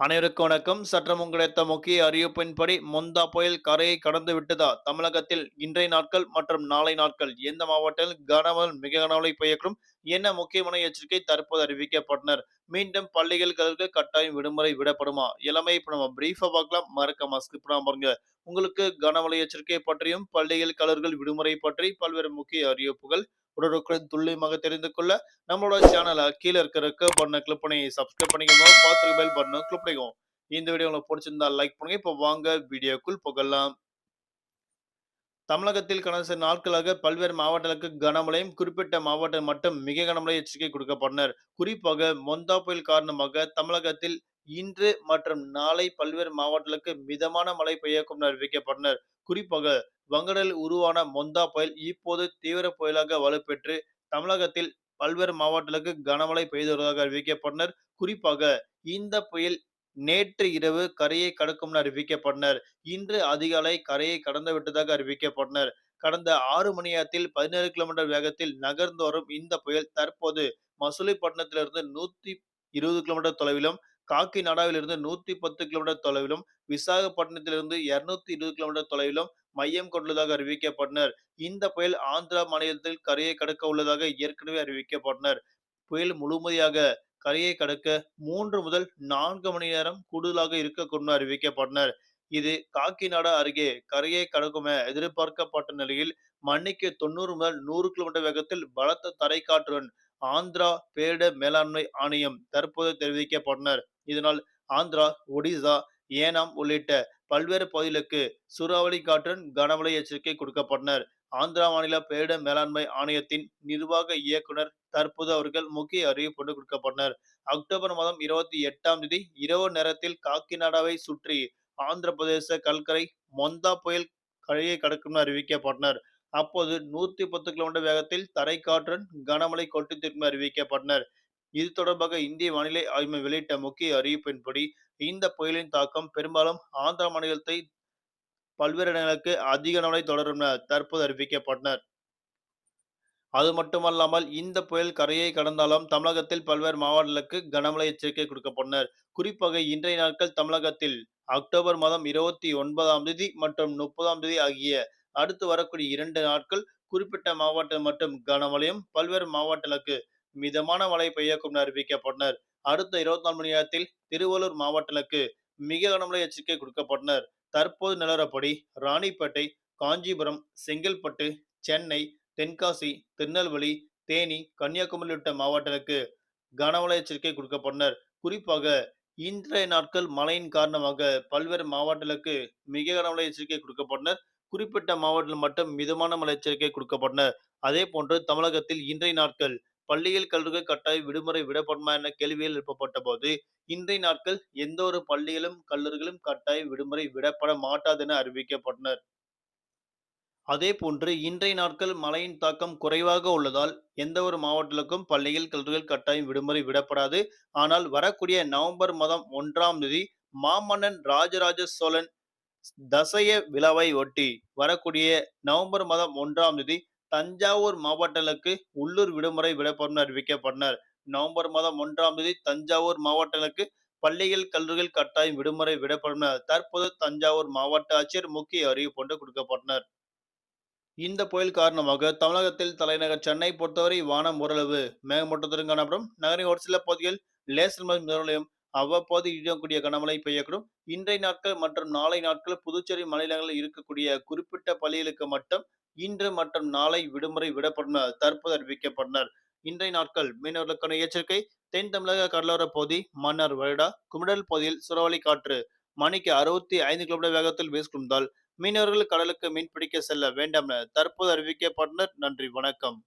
அனைவருக்கும் வணக்கம். சற்றம் கிடைத்த முக்கிய அறிவிப்பின்படி மொந்தா புயல் கரையை கடந்து விட்டதா? தமிழகத்தில் இன்றைய நாட்கள் மற்றும் நாளை நாட்கள் எந்த மாவட்டத்தில் கனவன் மிக கனமழை பெய்யக்கூடும்? என்ன முக்கியமான எச்சரிக்கை தற்போது அறிவிக்கப்பட்டனர்? மீண்டும் பள்ளிகளுக்கு கட்டாயம் விடுமுறை விடப்படுமா? இளமை இப்ப நம்ம பிரீஃபா பார்க்கலாம். மறக்காம ஸ்கிப் பாருங்க. உங்களுக்கு கனமழை எச்சரிக்கை பற்றியும் பள்ளிகள் கலர்கள் விடுமுறை பற்றி பல்வேறு முக்கிய அறிவிப்புகள் உடனுக்குடன் துல்லியமாக தெரிந்து கொள்ள நம்மளோட சேனலை கீழே இருக்கிற பண்ண கிளிக் பண்ணி சப்ஸ்கிரைப் பண்ணிக்கோங்க. பார்த்து பெல் பண்ண கிளிக் பண்ணிக்கோங்க. இந்த வீடியோ உங்களுக்கு பிடிச்சிருந்தா லைக் பண்ணுங்க. இப்போ வாங்க வீடியோக்குள் புகழலாம் தமிழகத்தில் கடந்த சில நாட்களாக பல்வேறு மாவட்டங்களுக்கு கனமழையும் குறிப்பிட்ட மாவட்டம் மட்டும் மிக கனமழை எச்சரிக்கை கொடுக்கப்பட்டனர். குறிப்பாக மொந்தா புயல் காரணமாக தமிழகத்தில் இன்று மற்றும் நாளை பல்வேறு மாவட்டங்களுக்கு மிதமான மழை பெய்யக்கும் அறிவிக்கப்பட்டனர் குறிப்பாக வங்கடலில் உருவான மொந்தா புயல் இப்போது தீவிர புயலாக வலுப்பெற்று தமிழகத்தில் பல்வேறு மாவட்டங்களுக்கு கனமழை பெய்து வருவதாக அறிவிக்கப்பட்டனர். குறிப்பாக இந்த புயல் நேற்று இரவு கரையை கடக்கும் அறிவிக்கப்பட்டனர். இன்று அதிகாலை கரையை கடந்து விட்டதாக அறிவிக்கப்பட்டனர். கடந்த ஆறு மணி நேரத்தில் பதினேழு கிலோமீட்டர் வேகத்தில் நகர்ந்து வரும் இந்த புயல் தற்போது மசூலிப்பட்டினத்திலிருந்து நூத்தி இருபது கிலோமீட்டர் தொலைவிலும் காக்கிநாடாவிலிருந்து நூத்தி பத்து கிலோமீட்டர் தொலைவிலும் விசாகப்பட்டினத்திலிருந்து இருநூத்தி இருபது கிலோமீட்டர் தொலைவிலும் மையம் கொண்டுள்ளதாக அறிவிக்கப்பட்டனர். இந்த புயல் ஆந்திரா மாநிலத்தில் கரையை கடக்க உள்ளதாக ஏற்கனவே அறிவிக்கப்பட்டனர். புயல் முழுமையாக கரையை கடக்க மூன்று முதல் நான்கு மணி நேரம் கூடுதலாக இருக்கக்கூடும் அறிவிக்கப்பட்டனர். இது காக்கிநாடா அருகே கரையை கடக்கும் எதிர்பார்க்கப்பட்ட நிலையில் மணிக்கு தொண்ணூறு முதல் நூறு கிலோமீட்டர் வேகத்தில் பலத்த தரைக்காற்றுடன் ஆந்திரா பேரிடர் மேலாண்மை ஆணையம் தற்போது தெரிவிக்கப்பட்டனர். இதனால் ஆந்திரா ஒடிசா ஏனாம் உள்ளிட்ட பல்வேறு பகுதிகளுக்கு சூறாவளி காற்றுடன் கனமழை எச்சரிக்கை கொடுக்கப்பட்டனர். ஆந்திரா மாநில பேரிடர் மேலாண்மை ஆணையத்தின் நிர்வாக இயக்குனர் தற்போது அவர்கள் முக்கிய அறிவிப்பு கொடுக்கப்பட்டனர். அக்டோபர் மாதம் இருபத்தி எட்டாம் தேதி இரவு நேரத்தில் காக்கிநாடாவை சுற்றி ஆந்திர பிரதேச கல்கரை மொந்தா புயல் கழையை கடக்கும் அறிவிக்கப்பட்டனர். அப்போது நூத்தி பத்து கிலோமீட்டர் வேகத்தில் தரைக்காற்றுடன் கனமழை கொட்டி திரும்ப அறிவிக்கப்பட்டனர். இது தொடர்பாக இந்திய வானிலை ஆய்வு வெளியிட்ட முக்கிய அறிவிப்பின்படி இந்த புயலின் தாக்கம் பெரும்பாலும் ஆந்திர மாநிலத்தை பல்வேறு இடங்களுக்கு அதிக நாளை தொடரும் என தற்போது அறிவிக்கப்பட்டனர். அது மட்டுமல்லாமல் இந்த புயல் கரையை கடந்தாலும் தமிழகத்தில் பல்வேறு மாவட்டங்களுக்கு கனமழை எச்சரிக்கை கொடுக்கப்பட்டனர். குறிப்பாக இன்றைய நாட்கள் தமிழகத்தில் அக்டோபர் மாதம் இருபத்தி ஒன்பதாம் தேதி மற்றும் முப்பதாம் தேதி ஆகிய அடுத்து வரக்கூடிய இரண்டு நாட்கள் குறிப்பிட்ட மாவட்டம் மற்றும் கனமழையும் பல்வேறு மாவட்டங்களுக்கு மிதமான மழை பெய்யக்கும் அறிவிக்கப்பட்டனர். அடுத்த இருபத்தி நாலு மணி நேரத்தில் திருவள்ளூர் மாவட்டங்களுக்கு மிக கனமழை எச்சரிக்கை கொடுக்கப்பட்டனர். தற்போது நிலவரப்படி ராணிப்பேட்டை காஞ்சிபுரம் செங்கல்பட்டு சென்னை தென்காசி திருநெல்வேலி தேனி கன்னியாகுமரி உள்ளிட்ட மாவட்டங்களுக்கு கனமழை எச்சரிக்கை கொடுக்கப்பட்டனர். குறிப்பாக இன்றைய நாட்கள் மழையின் காரணமாக பல்வேறு மாவட்டங்களுக்கு மிக கனமழை எச்சரிக்கை கொடுக்கப்பட்டனர். குறிப்பிட்ட மாவட்டத்தில் மட்டும் மிதமான மழை எச்சரிக்கை கொடுக்கப்பட்டனர் அதே போன்று தமிழகத்தில் இன்றைய நாட்கள் பள்ளியில் கல்லூரிகள் கட்டாய விடுமுறை விடப்படுமா என கேள்வியில் எழுப்பப்பட்ட போது இன்றைய நாட்கள் எந்த ஒரு பள்ளிகளும் கல்லூரிகளும் கட்டாய விடுமுறை விடப்பட மாட்டாது என அறிவிக்கப்பட்டனர். அதே போன்று இன்றைய நாட்கள் மழையின் தாக்கம் குறைவாக உள்ளதால் எந்த ஒரு மாவட்டத்திற்கும் பள்ளியில் கல்லூரிகள் கட்டாயம் விடுமுறை விடப்படாது. ஆனால் வரக்கூடிய நவம்பர் மாதம் ஒன்றாம் தேதி மாமன்னன் ராஜராஜ சோழன் தசைய விழாவை ஒட்டி வரக்கூடிய நவம்பர் மாதம் ஒன்றாம் தேதி தஞ்சாவூர் மாவட்டங்களுக்கு உள்ளூர் விடுமுறை விடப்படும் அறிவிக்கப்பட்டனர். நவம்பர் மாதம் ஒன்றாம் தேதி தஞ்சாவூர் மாவட்டங்களுக்கு பள்ளிகள் கல்லூரிகள் கட்டாயம் விடுமுறை விடப்படும் தற்போது தஞ்சாவூர் மாவட்ட ஆட்சியர் முக்கிய அறிவிப்பு ஒன்று கொடுக்கப்பட்டனர். இந்த புயல் காரணமாக தமிழகத்தில் தலைநகர் சென்னை பொறுத்தவரை வானம் ஓரளவு மேகமூட்டத்துடன் காணப்படும். நகரின் ஒரு சில பகுதிகள் லேசர் முதலையும் அவ்வப்போது இடியக்கூடிய கனமழை பெய்யக்கூடும். இன்றைய நாட்கள் மற்றும் நாளை நாட்கள் புதுச்சேரி மாநிலங்களில் இருக்கக்கூடிய குறிப்பிட்ட பள்ளிகளுக்கு மட்டும் இன்று மற்றும் நாளை விடுமுறை விடப்படும் தற்போது அறிவிக்கப்பட்டனர் இன்றைய நாட்கள் மீனவர்களுக்கான எச்சரிக்கை தென் தமிழக கடலோர பகுதி மன்னார் வருடா குமிடல் பகுதியில் சுறவழி காற்று மணிக்கு அறுபத்தி ஐந்து கிலோமீட்டர் வேகத்தில் வீசுகின்றால் மீனவர்கள் கடலுக்கு மீன் பிடிக்க செல்ல வேண்டாம் என தற்போது அறிவிக்கப்பட்டனர் நன்றி வணக்கம்.